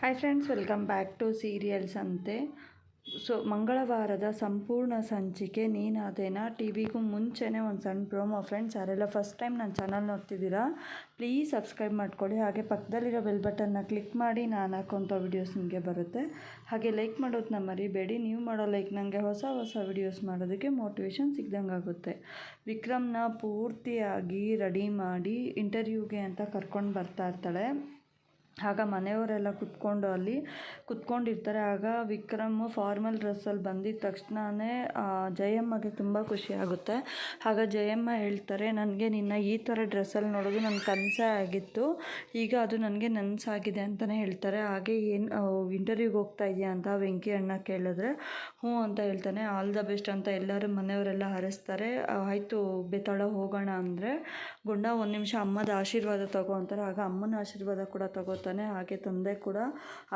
Hi friends welcome back to serials ಅಂತೆ so ಮಂಗಳವಾರದ ಸಂಪೂರ್ಣ ಸಂಚಿಕೆ ನೀನಾದೇನ ಟಿ ವಿಗೂ ಮುಂಚೆನೇ ಒಂದು ಸಣ್ಣ ಪ್ರೋಮೋ ಫ್ರೆಂಡ್ಸ್ ಯಾರೆಲ್ಲ ಫಸ್ಟ್ ಟೈಮ್ ನನ್ನ ಚಾನಲ್ ನೋಡ್ತಿದ್ದೀರಾ ಪ್ಲೀಸ್ ಸಬ್ಸ್ಕ್ರೈಬ್ ಮಾಡ್ಕೊಳ್ಳಿ ಹಾಗೆ ಪಕ್ಕದಲ್ಲಿರೋ ಬೆಲ್ ಬಟನ್ನ ಕ್ಲಿಕ್ ಮಾಡಿ ನಾನು ಹಾಕೋಂಥ ವಿಡಿಯೋಸ್ ನಿಮಗೆ ಬರುತ್ತೆ ಹಾಗೆ ಲೈಕ್ ಮಾಡೋದನ್ನ ಮರಿಬೇಡಿ ನೀವು ಮಾಡೋ ಲೈಕ್ ನನಗೆ ಹೊಸ ಹೊಸ ವಿಡಿಯೋಸ್ ಮಾಡೋದಕ್ಕೆ ಮೋಟಿವೇಶನ್ ಸಿಗ್ದಂಗೆ ಆಗುತ್ತೆ ವಿಕ್ರಮ್ನ ಪೂರ್ತಿಯಾಗಿ ರೆಡಿ ಮಾಡಿ ಇಂಟರ್ವ್ಯೂಗೆ ಅಂತ ಕರ್ಕೊಂಡು ಬರ್ತಾ ಇರ್ತಾಳೆ ಆಗ ಮನೆಯವರೆಲ್ಲ ಕುತ್ಕೊಂಡು ಅಲ್ಲಿ ಕುತ್ಕೊಂಡಿರ್ತಾರೆ. ಆಗ ವಿಕ್ರಮ್ ಫಾರ್ಮಲ್ ಡ್ರೆಸ್ಸಲ್ಲಿ ಬಂದಿದ್ದ ತಕ್ಷಣವೇ ಜಯಮ್ಮಗೆ ತುಂಬ ಖುಷಿ ಆಗುತ್ತೆ. ಆಗ ಜಯಮ್ಮ ಹೇಳ್ತಾರೆ, ನನಗೆ ನಿನ್ನ ಈ ಥರ ಡ್ರೆಸ್ಸಲ್ಲಿ ನೋಡೋದು ನನ್ನ ಕನಸೇ ಆಗಿತ್ತು. ಈಗ ಅದು ನನಗೆ ನನಸಾಗಿದೆ ಅಂತಲೇ ಹೇಳ್ತಾರೆ. ಹಾಗೆ ಏನು ಇಂಟರ್ವ್ಯೂಗೆ ಹೋಗ್ತಾ ಇದೆಯಾ ಅಂತ ವೆಂಕಿ ಅಣ್ಣ ಕೇಳಿದ್ರೆ, ಹ್ಞೂ ಅಂತ ಹೇಳ್ತಾನೆ. ಆಲ್ ದ ಬೆಸ್ಟ್ ಅಂತ ಎಲ್ಲರೂ ಮನೆಯವರೆಲ್ಲ ಹರಿಸ್ತಾರೆ. ಆಯಿತು ಬೆತ್ತಾಳ ಹೋಗೋಣ ಅಂದರೆ, ಗುಂಡ ಒಂದು ನಿಮಿಷ ಅಮ್ಮದ ಆಶೀರ್ವಾದ ತಗೋ ಅಂತಾರೆ. ಆಗ ಅಮ್ಮನ ಆಶೀರ್ವಾದ ಕೂಡ ತಗೋತಾನೆ ಹಾಗೆ ತಂದೆ ಕೂಡ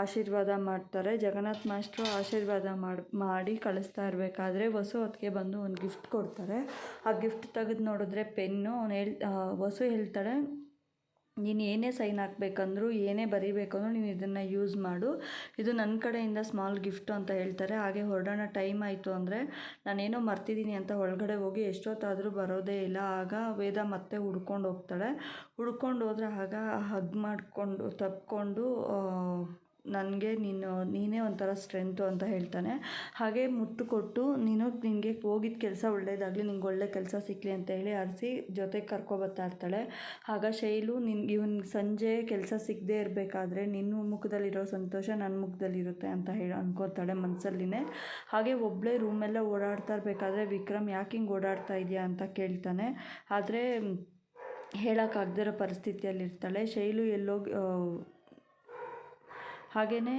ಆಶೀರ್ವಾದ ಮಾಡ್ತಾರೆ. ಜಗನ್ನಾಥ್ ಮಾಸ್ಟ್ರು ಆಶೀರ್ವಾದ ಮಾಡಿ ಮಾಡಿ ಕಳಿಸ್ತಾ ಇರಬೇಕಾದ್ರೆ ವಸು ಅದಕ್ಕೆ ಬಂದು ಒಂದು ಗಿಫ್ಟ್ ಕೊಡ್ತಾರೆ. ಆ ಗಿಫ್ಟ್ ತೆಗೆದು ನೋಡಿದ್ರೆ ಪೆನ್ನು, ಅವ್ನು ಹೇಳ್ ವಸು ಹೇಳ್ತಾಳೆ ನೀನು ಏನೇ ಸೈನ್ ಹಾಕ್ಬೇಕಂದ್ರೂ, ಏನೇ ಬರೀಬೇಕಂದ್ರೂ ನೀನು ಇದನ್ನು ಯೂಸ್ ಮಾಡು. ಇದು ನನ್ನ ಕಡೆಯಿಂದ ಸ್ಮಾಲ್ ಗಿಫ್ಟು ಅಂತ ಹೇಳ್ತಾರೆ. ಹಾಗೆ ಹೊರಡೋಣ ಟೈಮ್ ಆಯಿತು ಅಂದರೆ ನಾನೇನೋ ಮರ್ತಿದ್ದೀನಿ ಅಂತ ಒಳಗಡೆ ಹೋಗಿ ಎಷ್ಟೊತ್ತಾದರೂ ಬರೋದೇ ಇಲ್ಲ. ಆಗ ವೇದ ಮತ್ತೆ ಹುಡ್ಕೊಂಡು ಹೋಗ್ತಾಳೆ. ಹುಡ್ಕೊಂಡು ಹೋದ್ರೆ ಆಗ ಹಗ್ ಮಾಡಿಕೊಂಡು, ತಪ್ಕೊಂಡು ನನಗೆ ನೀನು, ನೀನೇ ಒಂಥರ ಸ್ಟ್ರೆಂತು ಅಂತ ಹೇಳ್ತಾನೆ. ಹಾಗೆ ಮುತ್ತು ಕೊಟ್ಟು ನೀನು ನಿನಗೆ ಹೋಗಿದ್ದ ಕೆಲಸ ಒಳ್ಳೇದಾಗಲಿ ನಿಂಗೆ ಒಳ್ಳೆ ಕೆಲಸ ಸಿಕ್ಕಲಿ ಅಂತ ಹೇಳಿ ಅರಸಿ ಜೊತೆಗೆ ಕರ್ಕೊಬತ್ತಾ ಇರ್ತಾಳೆ. ಆಗ ಶೈಲು ನಿನ್ಗೆ ಇವನ್ ಸಂಜೆ ಕೆಲಸ ಸಿಗದೇ ಇರಬೇಕಾದ್ರೆ ನಿನ್ನ ಮುಖದಲ್ಲಿರೋ ಸಂತೋಷ ನನ್ನ ಮುಖದಲ್ಲಿರುತ್ತೆ ಅಂತ ಹೇಳಿ ಅನ್ಕೋತಾಳೆ ಮನಸ್ಸಲ್ಲಿನೇ ಹಾಗೆ ಒಬ್ಬಳೇ ರೂಮೆಲ್ಲ ಓಡಾಡ್ತಾ ಇರಬೇಕಾದ್ರೆ ವಿಕ್ರಮ್ ಯಾಕೆ ಹಿಂಗೆ ಓಡಾಡ್ತಾ ಇದೆಯಾ ಅಂತ ಕೇಳ್ತಾನೆ. ಆದರೆ ಹೇಳೋಕ್ಕಾಗದಿರೋ ಪರಿಸ್ಥಿತಿಯಲ್ಲಿರ್ತಾಳೆ. ಶೈಲು ಎಲ್ಲೋಗಿ ಹಾಗೆಯೇ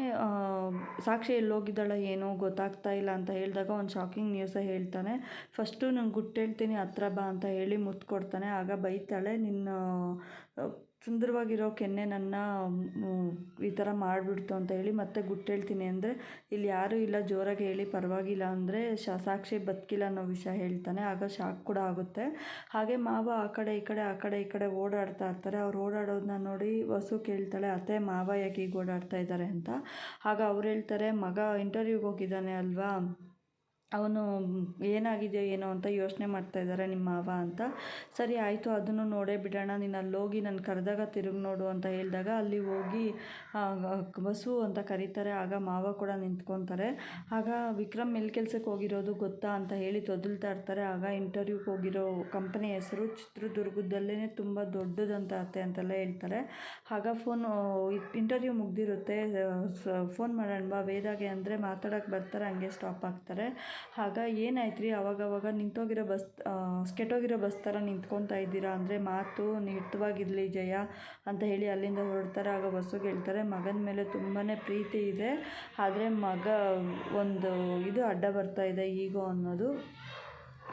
ಸಾಕ್ಷಿ ಎಲ್ಲೋಗಿದ್ದಾಳೆ ಏನೋ ಗೊತ್ತಾಗ್ತಾ ಇಲ್ಲ ಅಂತ ಹೇಳಿದಾಗ ಒಂದು ಶಾಕಿಂಗ್ ನ್ಯೂಸ ಹೇಳ್ತಾನೆ. ಫಸ್ಟು ನಂಗೆ ಗುಟ್ಟು ಹೇಳ್ತೀನಿ, ಹತ್ರ ಬಾ ಅಂತ ಹೇಳಿ ಮುತ್ತು ಕೊಡ್ತಾನೆ ಆಗ ಬೈತಾಳೆ, ನಿನ್ನ ಸುಂದರವಾಗಿರೋ ಕೆನ್ನೆ ನನ್ನ ಈ ಥರ ಮಾಡಿಬಿಡ್ತು ಅಂತ ಹೇಳಿ ಮತ್ತೆ ಗುಟ್ಟು ಹೇಳ್ತೀನಿ ಅಂದರೆ, ಇಲ್ಲಿ ಯಾರೂ ಇಲ್ಲ, ಜೋರಾಗಿ ಹೇಳಿ ಪರವಾಗಿಲ್ಲ ಅಂದರೆ ಶ ಸಾಕ್ಷಿ ಬದುಕಿಲ್ಲ ಅನ್ನೋ ವಿಷಯ ಹೇಳ್ತಾನೆ. ಆಗ ಶಾಕ್ ಕೂಡ ಆಗುತ್ತೆ. ಹಾಗೆ ಮಾವ ಆ ಕಡೆ, ಈ ಕಡೆ, ಆ ಕಡೆ, ಈ ಕಡೆ ಓಡಾಡ್ತಾ ಇರ್ತಾರೆ. ಅವ್ರು ಓಡಾಡೋದನ್ನ ನೋಡಿ ವಸು ಕೇಳ್ತಾಳೆ, ಅತ್ತೆ, ಮಾವ ಯಾಕೆ ಈಗ ಓಡಾಡ್ತಾ ಇದ್ದಾರೆ? ಅಂತ. ಆಗ ಅವ್ರು ಹೇಳ್ತಾರೆ, ಮಗ ಇಂಟರ್ವ್ಯೂಗೆ ಹೋಗಿದ್ದಾನೆ ಅಲ್ವಾ? ಅವನು ಏನಾಗಿದೆಯೋ ಏನೋ ಅಂತ ಯೋಚನೆ ಮಾಡ್ತಾ ಇದ್ದಾರೆ ನಿಮ್ಮ ಮಾವ ಅಂತ. ಸರಿ, ಆಯಿತು, ಅದನ್ನು ನೋಡೇ ಬಿಡೋಣ, ನೀನು ಅಲ್ಲಿ ಹೋಗಿ ನಾನು ಕರೆದಾಗ ತಿರುಗಿ ನೋಡು ಅಂತ ಹೇಳಿದಾಗ ಅಲ್ಲಿ ಹೋಗಿ ಬಸು ಅಂತ ಕರೀತಾರೆ, ಆಗ ಮಾವ ಕೂಡ ನಿಂತ್ಕೊತಾರೆ. ಆಗ ವಿಕ್ರಮ್ ಎಲ್ಲಿ ಕೆಲ್ಸಕ್ಕೆ ಹೋಗಿರೋದು ಗೊತ್ತಾ ಅಂತ ಹೇಳಿ ತೊದಲ್ತಾ ಇರ್ತಾರೆ. ಆಗ ಇಂಟರ್ವ್ಯೂಗೆ ಹೋಗಿರೋ ಕಂಪನಿ ಹೆಸರು ಚಿತ್ರದುರ್ಗದಲ್ಲೇ ತುಂಬ ದೊಡ್ಡದಂತ ಅತ್ತೆ ಅಂತೆಲ್ಲ ಹೇಳ್ತಾರೆ. ಆಗ ಫೋನ್ ಇಂಟರ್ವ್ಯೂ ಮುಗ್ದಿರುತ್ತೆ ಫೋನ್ ಮಾಡೋಣ ಬಾ, ವೇದಾಗೆ ಅಂದರೆ ಮಾತಾಡೋಕ್ಕೆ ಬರ್ತಾರೆ, ಹಂಗೆ ಸ್ಟಾಪ್ ಆಗ್ತಾರೆ ಆಗ ಏನಾಯ್ತು ರೀ ಅವಾಗವಾಗ ನಿಂತೋಗಿರೋ ಬಸ್ ಕೆಟ್ಟೋಗಿರೋ ಬಸ್ ಥರ ನಿಂತ್ಕೊತಾ ಇದ್ದೀರಾ? ಅಂದರೆ ಮಾತು ನಿಟ್ಟವಾಗಿರಲಿ ಜಯ ಅಂತ ಹೇಳಿ ಅಲ್ಲಿಂದ ಹೊರಡ್ತಾರೆ? ಆಗ ಬಸ್ಸಿಗೆ ಹೇಳ್ತಾರೆ ಮಗನ ಮೇಲೆ ತುಂಬಾ ಪ್ರೀತಿ ಇದೆ. ಆದರೆ ಮಗ ಒಂದು ಇದು ಅಡ್ಡ ಬರ್ತಾ ಇದೆ, ಈಗೋ ಅನ್ನೋದು.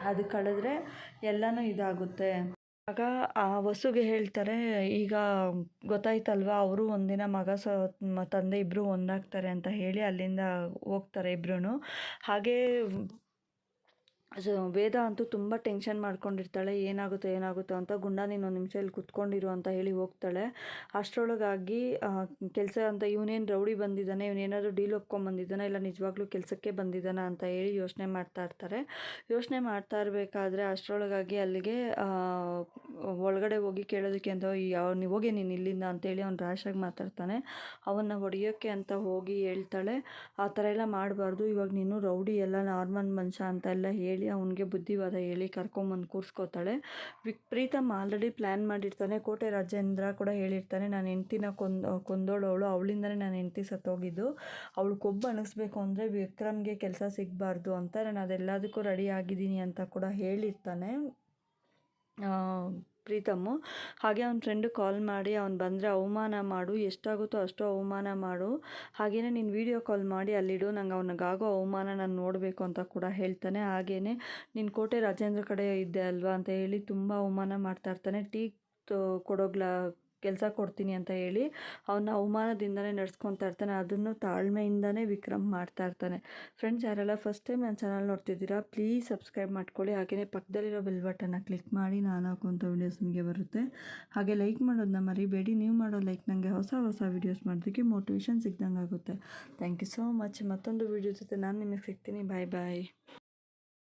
ಅದು ಕಳೆದ್ರೆ ಎಲ್ಲನೂ ಇದಾಗುತ್ತೆ. ಆಗ ಆ ವಸುಗೆ ಹೇಳ್ತಾರೆ, ಈಗ ಗೊತ್ತಾಯ್ತಲ್ವಾ, ಅವರು ಒಂದಿನ ಮಗ ಸ ತಂದೆ ಇಬ್ಬರು ಒಂದಾಗ್ತಾರೆ ಅಂತ ಹೇಳಿ ಅಲ್ಲಿಂದ ಹೋಗ್ತಾರೆ ಇಬ್ರು ಹಾಗೆ ಸೊ ವೇದ ಅಂತೂ ತುಂಬ ಟೆನ್ಷನ್ ಮಾಡ್ಕೊಂಡಿರ್ತಾಳೆ, ಏನಾಗುತ್ತೋ ಏನಾಗುತ್ತೋ ಅಂತ ಗುಂಡ ನೀನು ಒಂದು ನಿಮಿಷ ಇಲ್ಲಿ ಕುತ್ಕೊಂಡಿರು ಅಂತ ಹೇಳಿ ಹೋಗ್ತಾಳೆ. ಅಷ್ಟರೊಳಗಾಗಿ ಕೆಲಸ ಅಂತ ಇವನೇನು ರೌಡಿ ಬಂದಿದ್ದಾನೆ ಇವನೇನಾದರೂ ಡೀಲ್ ಒಪ್ಕೊಂಬಂದಿದ್ದಾನೆ ಇಲ್ಲ ನಿಜವಾಗ್ಲೂ ಕೆಲಸಕ್ಕೆ ಬಂದಿದ್ದಾನೆ ಅಂತ ಹೇಳಿ ಯೋಚನೆ ಮಾಡ್ತಾ ಇರ್ತಾರೆ. ಯೋಚನೆ ಮಾಡ್ತಾ ಇರಬೇಕಾದ್ರೆ ಅಷ್ಟರೊಳಗಾಗಿ ಅಲ್ಲಿಗೆ ಒಳಗಡೆ ಹೋಗಿ ಕೇಳೋದಕ್ಕೆ ಅಂತ ಯಾವ ನೀವು ಹೋಗಿ, ನೀನು ಇಲ್ಲಿಂದ ಅಂತೇಳಿ ಅವ್ನು ರ್ಯಾಶಾಗಿ ಮಾತಾಡ್ತಾನೆ. ಅವನ್ನ ಹೊಡೆಯೋಕ್ಕೆ ಅಂತ ಹೋಗಿ ಹೇಳ್ತಾಳೆ. ಆ ಥರ ಎಲ್ಲ ಮಾಡಬಾರ್ದು, ಇವಾಗ ನೀನು ರೌಡಿ ಎಲ್ಲ ನಾರ್ಮಲ್ ಮನುಷ್ಯ ಅಂತ ಎಲ್ಲ ಹೇಳಿ ಅವನಿಗೆ ಬುದ್ಧಿವಾದ ಹೇಳಿ ಕರ್ಕೊಂಬಂದು ಕೂರಿಸ್ಕೋತಾಳೆ. ಪ್ರೀತಮ್ ಆಲ್ರೆಡಿ ಪ್ಲ್ಯಾನ್ ಮಾಡಿರ್ತಾನೆ. ಕೋಟೆ ರಾಜೇಂದ್ರ ಕೂಡ ಹೇಳಿರ್ತಾನೆ, ನಾನು ಹೆಂಡ್ತಿನ ಕೊಂದ್ ಕೊಂದೋಳವಳು ಅವಳಿಂದನೇ ನಾನು ಹೆಂಡ್ತಿ ಸತ್ತೋಗಿದ್ದು. ಅವಳು ಕೊಬ್ಬು ಅಣಿಸ್ಬೇಕು ಅಂದರೆ ವಿಕ್ರಮ್ಗೆ ಕೆಲಸ ಸಿಗಬಾರ್ದು ಅಂತ. ನಾನು ಅದೆಲ್ಲದಕ್ಕೂ ರೆಡಿ ಆಗಿದ್ದೀನಿ ಅಂತ ಕೂಡ ಹೇಳಿರ್ತಾನೆ. ಪ್ರೀತಮ್ಮು. ಹಾಗೆ ಅವ್ನ ಫ್ರೆಂಡು ಕಾಲ್ ಮಾಡಿ, ಅವ್ನು ಬಂದರೆ ಅವಮಾನ ಮಾಡು, ಎಷ್ಟಾಗುತ್ತೋ ಅಷ್ಟು ಅವಮಾನ ಮಾಡು. ಹಾಗೆಯೇ ನೀನು ವೀಡಿಯೋ ಕಾಲ್ ಮಾಡಿ ಅಲ್ಲಿಡು, ನಂಗೆ ಅವನಿಗಾಗೋ ಅವಮಾನ ನಾನು ನೋಡಬೇಕು ಅಂತ ಕೂಡ ಹೇಳ್ತಾನೆ. ಹಾಗೆಯೇ ನಿನ್ನ ಕೋಟೆ ರಾಜೇಂದ್ರ ಕಡೆ ಇದ್ದೆ ಅಲ್ವಾ ಅಂತ ಹೇಳಿ ತುಂಬ ಅವಮಾನ ಮಾಡ್ತಾ ಇರ್ತಾನೆ. ಟೀ ಕೊಡೋಗ್ಲಾ ಕೊಡೋಗ್ಲ ಕೆಲಸ ಕೊಡ್ತೀನಿ ಅಂತ ಹೇಳಿ ಅವನ್ನ ಅವಮಾನದಿಂದನೇ ನಡ್ಸ್ಕೊತಾ ಇರ್ತಾನೆ, ಅದನ್ನು ತಾಳ್ಮೆಯಿಂದನೇ ವಿಕ್ರಮ್ ಮಾಡ್ತಾ ಇರ್ತಾನೆ. ಫ್ರೆಂಡ್ಸ್ ಯಾರೆಲ್ಲ ಫಸ್ಟ್ ಟೈಮ್ ನನ್ನ ಚಾನಲ್ ನೋಡ್ತಿದ್ದೀರಾ ಪ್ಲೀಸ್ ಸಬ್ಸ್ಕ್ರೈಬ್ ಮಾಡ್ಕೊಳ್ಳಿ. ಹಾಗೆಯೇ ಪಕ್ಕದಲ್ಲಿರೋ ಬೆಲ್ ಬಟನ್ನ ಕ್ಲಿಕ್ ಮಾಡಿ ನಾನು ಹಾಕುವಂಥ ವೀಡಿಯೋಸ್ ನಿಮಗೆ ಬರುತ್ತೆ. ಹಾಗೆ ಲೈಕ್ ಮಾಡೋದನ್ನ ಮರಿಬೇಡಿ. ನೀವು ಮಾಡೋ ಲೈಕ್ ನನಗೆ ಹೊಸ ಹೊಸ ವೀಡಿಯೋಸ್ ಮಾಡೋದಕ್ಕೆ ಮೋಟಿವೇಶನ್ ಸಿಗ್ದಂಗೆ ಆಗುತ್ತೆ ಥ್ಯಾಂಕ್ ಯು ಸೋ ಮಚ್ ಮತ್ತೊಂದು ವೀಡಿಯೋ ಜೊತೆ ನಾನು ನಿಮಗೆ ಸಿಗ್ತೀನಿ. ಬಾಯ್ ಬಾಯ್